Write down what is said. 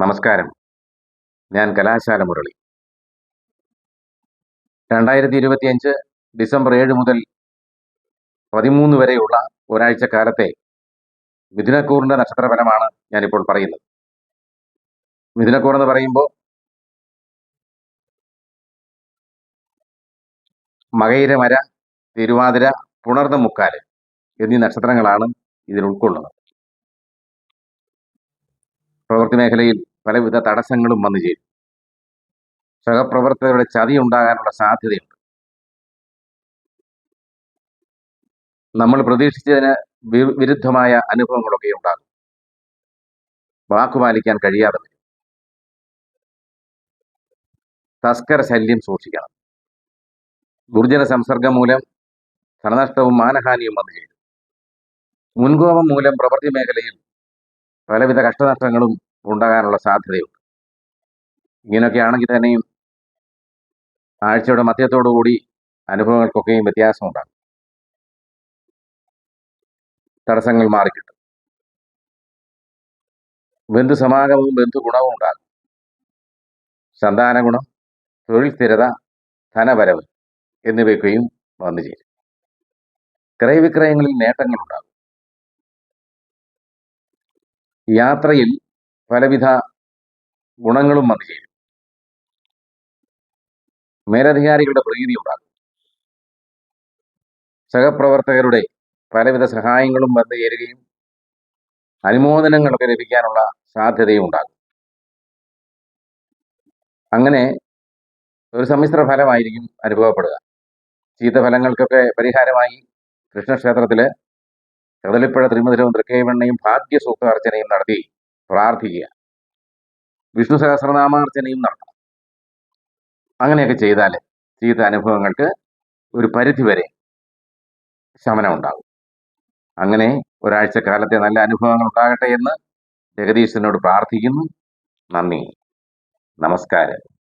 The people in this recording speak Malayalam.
നമസ്കാരം. ഞാൻ കലാശാല മുരളി. രണ്ടായിരത്തി ഇരുപത്തിയഞ്ച് ഡിസംബർ ഏഴ് മുതൽ പതിമൂന്ന് വരെയുള്ള ഒരാഴ്ച കാലത്തെ മിഥുനക്കൂറിന്റെ നക്ഷത്രഫലമാണ് ഞാനിപ്പോൾ പറയുന്നത്. മിഥുനക്കൂർ എന്ന് പറയുമ്പോൾ മകയിരമര തിരുവാതിര പുണർന്ന മുക്കാൽ എന്നീ നക്ഷത്രങ്ങളാണ് ഇതിൽ ഉൾക്കൊള്ളുന്നത്. പ്രവൃത്തി മേഖലയിൽ പലവിധ തടസ്സങ്ങളും വന്നു ചേരും. സഹപ്രവർത്തകരുടെ ചതി ഉണ്ടാകാനുള്ള സാധ്യതയുണ്ട്. നമ്മൾ പ്രതീക്ഷിച്ചതിന് വിരുദ്ധമായ അനുഭവങ്ങളൊക്കെ ഉണ്ടാകും. വാക്കുപാലിക്കാൻ കഴിയാതെ വരും. തസ്കര ശല്യം സൂക്ഷിക്കണം. ദുർജന സംസർഗം മൂലം ധനനഷ്ടവും മാനഹാനിയും വന്നു ചേരും. മുൻകോപം മൂലം പ്രവൃത്തി മേഖലയിൽ പലവിധ കഷ്ടനഷ്ടങ്ങളും ഉണ്ടാകാനുള്ള സാധ്യതയുണ്ട്. ഇങ്ങനെയൊക്കെ ആണെങ്കിൽ തന്നെയും ആഴ്ചയുടെ മധ്യത്തോടുകൂടി അനുഭവങ്ങൾക്കൊക്കെയും വ്യത്യാസമുണ്ടാകും. തടസ്സങ്ങൾ മാറിക്കിട്ടും. ബന്ധു സമാഗമവും ബന്ധു ഗുണവും ഉണ്ടാകും. സന്താന ഗുണം തൊഴിൽ സ്ഥിരത ധനവരവ് എന്നിവയൊക്കെയും വന്നു ചേരും. ക്രയവിക്രയങ്ങളിൽ നേട്ടങ്ങളുണ്ടാകും. യാത്രയിൽ പലവിധ ഗുണങ്ങളും വന്നു ചേരും മേലധികാരികളുടെ പ്രീതി ഉണ്ടാകും. സഹപ്രവർത്തകരുടെ പലവിധ സഹായങ്ങളും വന്നു ചേരുകയും അനുമോദനങ്ങളൊക്കെ ലഭിക്കാനുള്ള സാധ്യതയും ഉണ്ടാകും. അങ്ങനെ ഒരു സമ്മിശ്ര ഫലമായിരിക്കും അനുഭവപ്പെടുക. ചീത്ത ഫലങ്ങൾക്കൊക്കെ പരിഹാരമായി കൃഷ്ണക്ഷേത്രത്തിൽ കദളിപ്പഴ തിരുമതിരവും തൃക്കൈവെണ്ണയും ഭാഗ്യസൂക്ത അർച്ചനയും നടത്തി പ്രാർത്ഥിക്കുക. വിഷ്ണു സഹസ്രനാമാർച്ചനയും നടത്തണം. അങ്ങനെയൊക്കെ ചെയ്താൽ ചീത്ത അനുഭവങ്ങൾക്ക് ഒരു പരിധിവരെ ശമനം ഉണ്ടാകും. അങ്ങനെ ഒരാഴ്ച കാലത്തെ നല്ല അനുഭവങ്ങൾ ഉണ്ടാകട്ടെ എന്ന് ജഗദീശനോട് പ്രാർത്ഥിക്കുന്നു. നന്ദി. നമസ്കാരം.